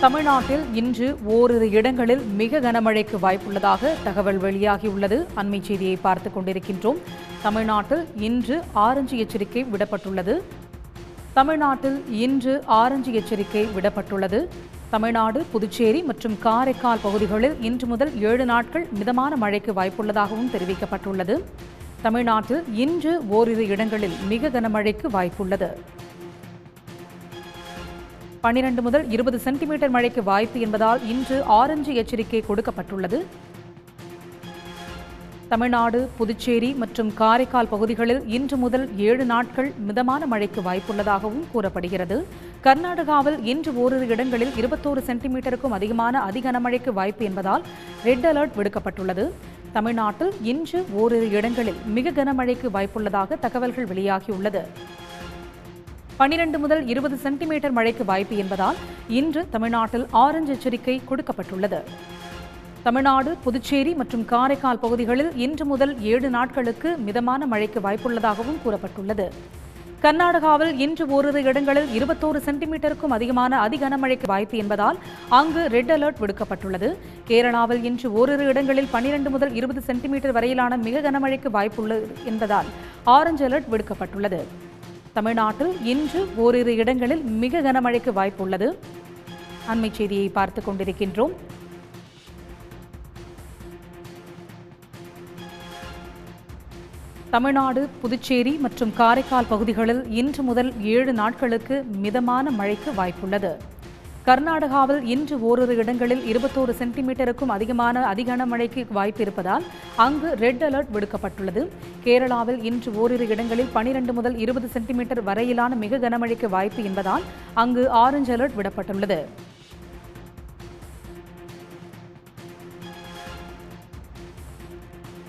தமிழ்நாட்டில் இன்று ஓரிரு இடங்களில் மிக கனமழைக்கு வாய்ப்புள்ளதாக தகவல் வெளியாகியுள்ளது. அண்மை செய்தியை பார்த்துக் கொண்டிருக்கின்றோம். தமிழ்நாட்டில் இன்று ஆரஞ்சு எச்சரிக்கை விடப்பட்டுள்ளது. தமிழ்நாட்டில் இன்று ஆரஞ்சு எச்சரிக்கை விடப்பட்டுள்ளது. தமிழ்நாடு புதுச்சேரி மற்றும் காரைக்கால் பகுதிகளில் இன்று முதல் ஏழு நாட்கள் மிதமான மழைக்கு வாய்ப்புள்ளதாகவும் தெரிவிக்கப்பட்டுள்ளது. தமிழ்நாட்டில் இன்று ஓரிரு இடங்களில் மிக கனமழைக்கு வாய்ப்புள்ளது. பன்னிரண்டு முதல் இருபது சென்டிமீட்டர் மழைக்கு வாய்ப்பு என்பதால் இன்று ஆரஞ்சு எச்சரிக்கை கொடுக்கப்பட்டுள்ளது. தமிழ்நாடு புதுச்சேரி மற்றும் காரைக்கால் பகுதிகளில் இன்று முதல் ஏழு நாட்கள் மிதமான மழைக்கு வாய்ப்புள்ளதாகவும் கூறப்படுகிறது. கர்நாடகாவில் இன்று ஓரிரு இடங்களில் இருபத்தோரு சென்டிமீட்டருக்கும் அதிகமான அதிகனமழைக்கு வாய்ப்பு என்பதால் ரெட் அலர்ட் விடுக்கப்பட்டுள்ளது. தமிழ்நாட்டில் இன்று ஓரிரு இடங்களில் மிக கனமழைக்கு வாய்ப்புள்ளதாக தகவல்கள் வெளியாகியுள்ளது. பனிரெண்டு முதல் இருபது சென்டிமீட்டர் மழைக்கு வாய்ப்பு என்பதால் இன்று தமிழ்நாட்டில் ஆரஞ்சு எச்சரிக்கை கொடுக்கப்பட்டுள்ளது. தமிழ்நாடு புதுச்சேரி மற்றும் காரைக்கால் பகுதிகளில் இன்று முதல் ஏழு நாட்களுக்கு மிதமான மழைக்கு வாய்ப்புள்ளதாகவும் கூறப்பட்டுள்ளது. கர்நாடகாவில் இன்று ஓரிரு இடங்களில் இருபத்தோரு சென்டிமீட்டருக்கும் அதிகமான அதி கனமழைக்கு வாய்ப்பு என்பதால் அங்கு ரெட் அலர்ட் விடுக்கப்பட்டுள்ளது. கேரளாவில் இன்று ஓரிரு இடங்களில் பனிரெண்டு முதல் இருபது சென்டிமீட்டர் வரையிலான மிக கனமழைக்கு வாய்ப்புள்ளது என்பதால் ஆரஞ்சு அலர்ட் விடுக்கப்பட்டுள்ளது. தமிழ்நாட்டில் இன்று ஓரிரு இடங்களில் மிக கனமழைக்கு வாய்ப்புள்ளது. அண்மை செய்தியை பார்த்துக் கொண்டிருக்கின்றோம். தமிழ்நாடு புதுச்சேரி மற்றும் காரைக்கால் பகுதிகளில் இன்று முதல் ஏழு நாட்களுக்கு மிதமான மழைக்கு வாய்ப்புள்ளது. கர்நாடகாவில் இன்று ஓரிரு இடங்களில் இருபத்தோரு சென்டிமீட்டருக்கும் அதிகமான அதிகன மழைக்கு வாய்ப்பு இருப்பதால் அங்கு ரெட் அலர்ட் விடுக்கப்பட்டுள்ளது. கேரளாவில் இன்று ஓரிரு இடங்களில் பனிரெண்டு முதல் இருபது சென்டிமீட்டர் வரையிலான மிக கனமழைக்கு வாய்ப்பு என்பதால் அங்கு ஆரஞ்சு அலர்ட் விடப்பட்டுள்ளது.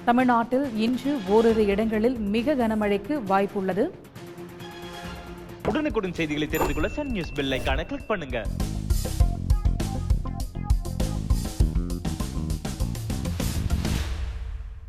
தமிழ்நாட்டில் இன்று ஓரிரு இடங்களில் மிக கனமழைக்கு வாய்ப்புள்ளது. உடனுக்குடன் செய்திகளை தெரிந்து கொள்ள சன் நியூஸ் பெல் கிளிக் பண்ணுங்க. you